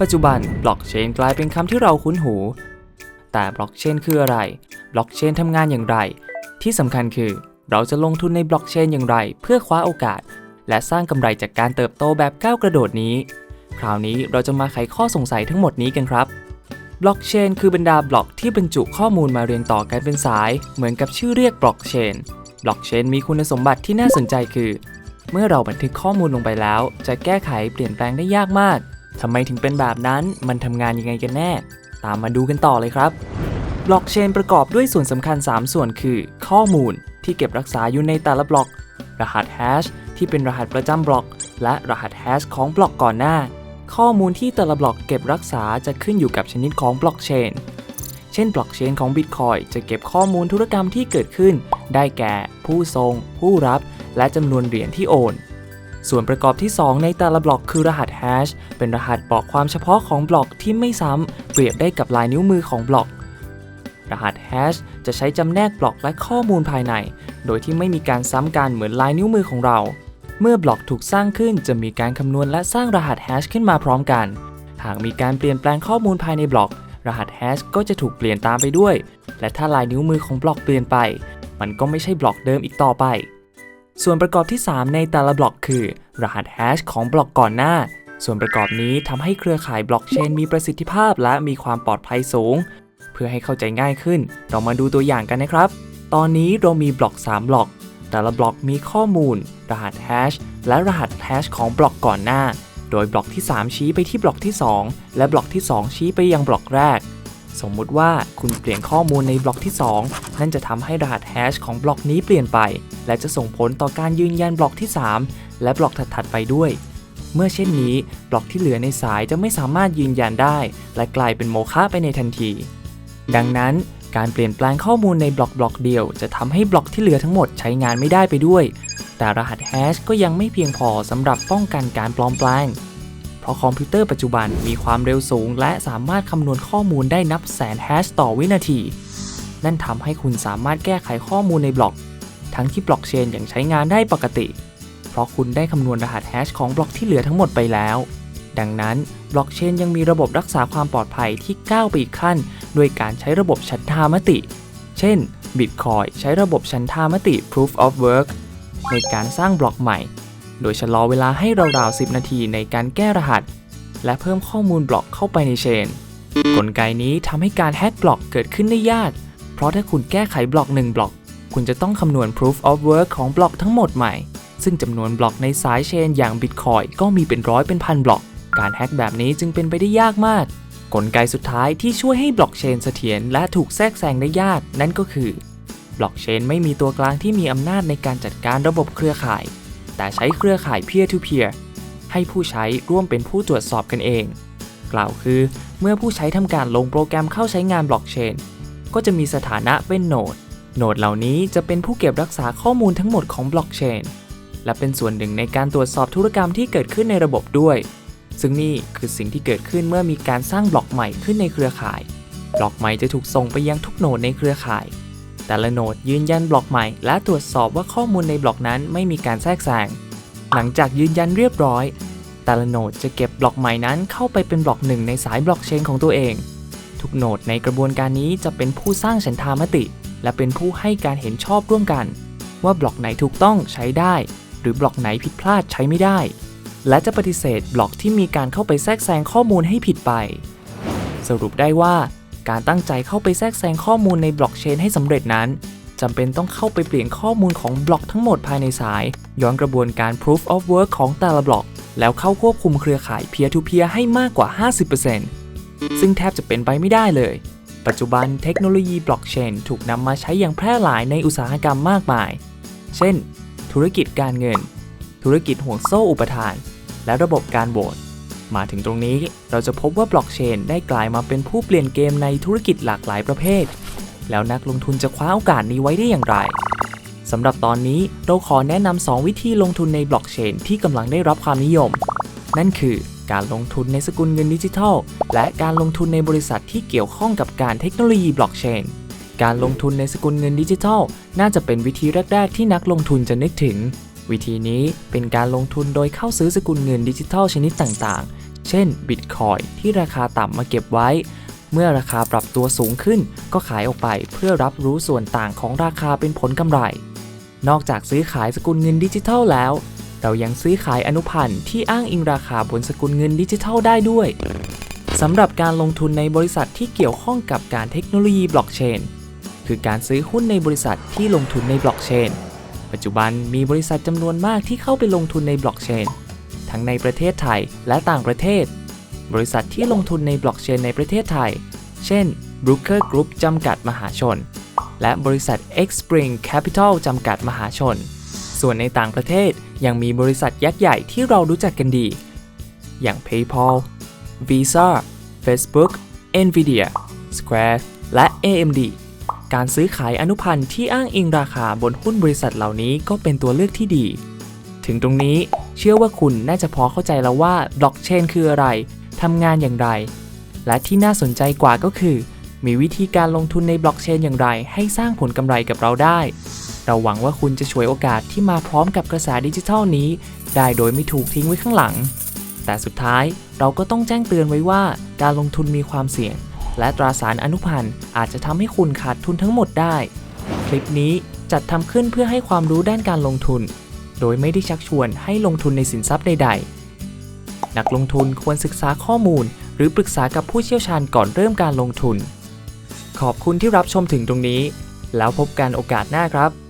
ปัจจุบันบล็อกเชนกลายเป็นคำที่เราคุ้นหู แต่บล็อกเชนคืออะไร บล็อกเชนทำงานอย่างไร ที่สำคัญคือ เราจะลงทุนในบล็อกเชนอย่างไร เพื่อคว้าโอกาส และสร้างกำไรจากการเติบโตแบบก้าวกระโดดนี้ คราวนี้เราจะมาไขข้อสงสัยทั้งหมดนี้กันครับบล็อกเชนคือบรรดาบล็อกที่บรรจุข้อมูลมาเรียงต่อกันเป็นสาย เหมือนกับชื่อเรียกบล็อกเชนบล็อกเชนมีคุณสมบัติที่น่าสนใจคือ เมื่อเราบันทึกข้อมูลลงไปแล้ว จะแก้ไขเปลี่ยนแปลงได้ยากมาก ทำไมถึงเป็นแบบนั้นมันทำงานยังไงกันแน่ ตามมาดูกันต่อเลยครับ บล็อกเชนประกอบด้วยส่วนสำคัญ 3 ส่วนคือ ข้อมูลที่เก็บรักษาอยู่ในแต่ละบล็อก รหัสแฮชที่เป็นรหัสประจำบล็อก และรหัสแฮชของบล็อกก่อนหน้า ข้อมูลที่แต่ละบล็อกเก็บรักษาจะขึ้นอยู่กับชนิดของบล็อกเชนเช่นบล็อกเชนของ Bitcoin จะเก็บข้อมูลธุรกรรมที่เกิดขึ้น ได้แก่ ผู้ส่งผู้รับ และจำนวนเหรียญที่โอน ส่วนประกอบที่ 2 ในแต่ละบล็อกคือรหัสแฮชเป็นรหัสบอกความเฉพาะของบล็อกที่ไม่ซ้ำ เปรียบได้กับลายนิ้วมือของบล็อก รหัสแฮชจะใช้จำแนกบล็อกและข้อมูลภายใน โดยที่ไม่มีการซ้ำกันเหมือนลายนิ้วมือของเรา เมื่อบล็อกถูกสร้างขึ้นจะมีการคำนวณและสร้างรหัสแฮชขึ้นมาพร้อมกัน หากมีการเปลี่ยนแปลงข้อมูลภายในบล็อก รหัสแฮชก็จะถูกเปลี่ยนตามไปด้วย และถ้าลายนิ้วมือของบล็อกเปลี่ยนไป มันก็ไม่ใช่บล็อกเดิมอีกต่อไปส่วนประกอบที่ 3 ในแต่ละบล็อกคือ รหัสแฮชของบล็อกก่อนหน้า ส่วนประกอบนี้ทำให้เครือข่ายบล็อกเชนมีประสิทธิภาพและมีความปลอดภัยสูง เพื่อให้เข้าใจง่ายขึ้น เรามาดูตัวอย่างกันนะครับ ตอนนี้เรามีบล็อก 3 บล็อก แต่ละบล็อกมีข้อมูล รหัสแฮชและรหัสแฮชของบล็อกก่อนหน้า โดยบล็อกที่ 3 ชี้ไปที่บล็อกที่ 2 และบล็อกที่ 2 ชี้ไปยังบล็อกแรก สมมุติว่าคุณเปลี่ยนข้อมูลในบล็อกที่ 2 นั่นจะทำให้รหัสแฮชของบล็อกนี้เปลี่ยนไป และจะส่งผลต่อการยืนยันบล็อกที่ 3 และบล็อกถัดๆไปด้วย เมื่อเช่นนี้ บล็อกที่เหลือในสายจะไม่สามารถยืนยันได้ และกลายเป็นโมฆะไปในทันที ดังนั้นการเปลี่ยนแปลงข้อมูลในบล็อกบล็อกเดียว จะทำให้บล็อกที่เหลือทั้งหมดใช้งานไม่ได้ไปด้วย แต่รหัสแฮชก็ยังไม่เพียงพอสำหรับป้องกันการปลอมแปลง เพราะคอมพิวเตอร์ปัจจุบันมีความเร็วสูง และสามารถคำนวณข้อมูลได้นับแสนแฮชต่อวินาที นั่นทำให้คุณสามารถแก้ไขข้อมูลในบล็อก ทั้งที่บล็อกเชนยังใช้งานได้ปกติ เพราะคุณได้คำนวณรหัสแฮชของบล็อกที่เหลือทั้งหมดไปแล้ว ดังนั้นบล็อกเชนยังมีระบบรักษาความปลอดภัยที่ก้าวไปอีกขั้นด้วยการใช้ระบบฉันทามติ เช่น Bitcoin ใช้ระบบฉันทามติ Proof of Work ในการสร้างบล็อกใหม่ โดยชะลอเวลาให้ราวๆ 10 นาทีในการแก้รหัส และเพิ่มข้อมูลบล็อกเข้าไปในเชน กลไกนี้ทำให้การแฮกบล็อกเกิดขึ้นได้ยาก เพราะถ้าคุณแก้ไขบล็อก 1 บล็อก คุณจะต้องคำนวณ Proof of Work ของบล็อกทั้งหมดใหม่ ซึ่งจำนวนบล็อกในสายเชน อย่าง Bitcoin ก็มีเป็นร้อยเป็นพันบล็อก การแฮกแบบนี้จึงเป็นไปได้ยากมาก กลไกสุดท้ายที่ช่วยให้บล็อกเชนเสถียรและถูกแทรกแซงได้ยากนั่นก็คือบล็อกเชนไม่มีตัวกลางที่มีอำนาจในการจัดการระบบเครือข่าย แต่ใช้เครือข่าย peer to peer ให้ผู้ใช้ร่วมเป็นผู้ตรวจสอบกันเอง กล่าวคือ เมื่อผู้ใช้ทำการลงโปรแกรมเข้าใช้งานบล็อกเชนก็จะมีสถานะเป็นโนด โนดเหล่านี้จะเป็นผู้เก็บรักษาข้อมูลทั้งหมดของบล็อกเชนและเป็นส่วนหนึ่งในการตรวจสอบธุรกรรมที่เกิดขึ้นในระบบด้วย ซึ่งนี่คือสิ่งที่เกิดขึ้นเมื่อมีการสร้างบล็อกใหม่ขึ้นในเครือข่าย บล็อกใหม่จะถูกส่งไปยังทุกโนดในเครือข่าย แต่ละโนดยืนยันบล็อกใหม่ และตรวจสอบว่าข้อมูลในบล็อกนั้นไม่มีการแทรกแซง หลังจากยืนยันเรียบร้อย แต่ละโนดจะเก็บบล็อกใหม่นั้นเข้าไปเป็นบล็อกหนึ่งในสายบล็อกเชนของตัวเอง ทุกโนดในกระบวนการนี้จะเป็นผู้สร้างฉันทามติ และเป็นผู้ให้การเห็นชอบร่วมกัน ว่าบล็อกไหนถูกต้องใช้ได้ หรือบล็อกไหนผิดพลาดใช้ไม่ได้ และจะปฏิเสธบล็อกที่มีการเข้าไปแทรกแซงข้อมูลให้ผิดไป สรุปได้ว่า การตั้งใจเข้าไปแทรกแซงข้อมูลในบล็อกเชนให้สำเร็จนั้นจำเป็นต้องเข้าไปเปลี่ยนข้อมูลของบล็อกทั้งหมดภายในสาย ย้อนกระบวนการ proof of work ของแต่ละบล็อก แล้วเข้าควบคุมเครือข่าย peer to peer ให้มากกว่า 50%ซึ่งแทบจะเป็นไปไม่ได้เลย ปัจจุบันเทคโนโลยีบล็อกเชนถูกนำมาใช้อย่างแพร่หลายในอุตสาหกรรมมากมาย เช่น ธุรกิจการเงิน ธุรกิจห่วงโซ่อุปทาน และระบบการโหวต มาถึงตรงนี้ เราจะพบว่าบล็อกเชนได้กลายมาเป็นผู้เปลี่ยนเกมในธุรกิจหลากหลายประเภท แล้วนักลงทุนจะคว้าโอกาสนี้ไว้ได้อย่างไรสำหรับตอนนี้เราขอแนะนำ 2 วิธีลงทุนในบล็อกเชนที่กำลังได้รับความนิยม นั่นคือการลงทุนในสกุลเงินดิจิทัล และการลงทุนในบริษัทที่เกี่ยวข้องกับการเทคโนโลยีบล็อกเชน การลงทุนในสกุลเงินดิจิทัล น่าจะเป็นวิธีแรก ๆ ที่นักลงทุนจะนึกถึง วิธีนี้เป็นการลงทุนโดยเข้าซื้อสกุลเงินดิจิทัลชนิดต่างๆ เช่น Bitcoin ที่ราคาต่ำมาเก็บไว้ เมื่อราคาปรับตัวสูงขึ้น ก็ขายออกไปเพื่อรับรู้ส่วนต่างของราคาเป็นผลกำไร นอกจากซื้อขายสกุลเงินดิจิทัลแล้ว เรายังซื้อขายอนุพันธ์ที่อ้างอิงราคาบนสกุลเงินดิจิทัลได้ด้วยสำหรับการลงทุนในบริษัทที่เกี่ยวข้องกับการเทคโนโลยีบล็อกเชนคือการซื้อหุ้นในบริษัทที่ลงทุนในบล็อกเชนปัจจุบันมีบริษัทจำนวนมากที่เข้าไปลงทุนในบล็อกเชน ทั้งในประเทศไทยและต่างประเทศ บริษัทที่ลงทุนในบล็อกเชนในประเทศไทย เช่น Brooker Group จำกัดมหาชน และบริษัท Xspring Capital จำกัดมหาชน ส่วนในต่างประเทศยังมีบริษัทยักษ์ใหญ่ที่เรารู้จักกันดี อย่าง PayPal Visa Facebook Nvidia Square และ AMD การซื้อขายอนุพันธ์ที่อ้างอิงราคาบนหุ้นบริษัทเหล่านี้ก็เป็นตัวเลือกที่ดี ถึงตรงนี้ เชื่อว่าคุณน่าจะพอเข้าใจแล้วว่าบล็อกเชนคืออะไรทำงานอย่างไร และที่น่าสนใจกว่าก็คือ มีวิธีการลงทุนในบล็อกเชนอย่างไร ให้สร้างผลกำไรกับเราได้ เราหวังว่าคุณจะช่วยโอกาสที่มาพร้อมกับกระแสดิจิทัลนี้ ได้โดยไม่ถูกทิ้งไว้ข้างหลัง แต่สุดท้ายเราก็ต้องแจ้งเตือนไว้ว่า การลงทุนมีความเสี่ยง และตราสารอนุพันธ์อาจจะทำให้คุณขาดทุนทั้งหมดได้ คลิปนี้จัดทำขึ้นเพื่อให้ความรู้ด้านการลงทุน โดยไม่ได้ชักชวนให้ลงทุนในสินทรัพย์ใด ๆ นักลงทุนควรศึกษาข้อมูล หรือปรึกษากับผู้เชี่ยวชาญก่อนเริ่มการลงทุน ขอบคุณที่รับชมถึงตรงนี้ แล้วพบกันโอกาสหน้าครับ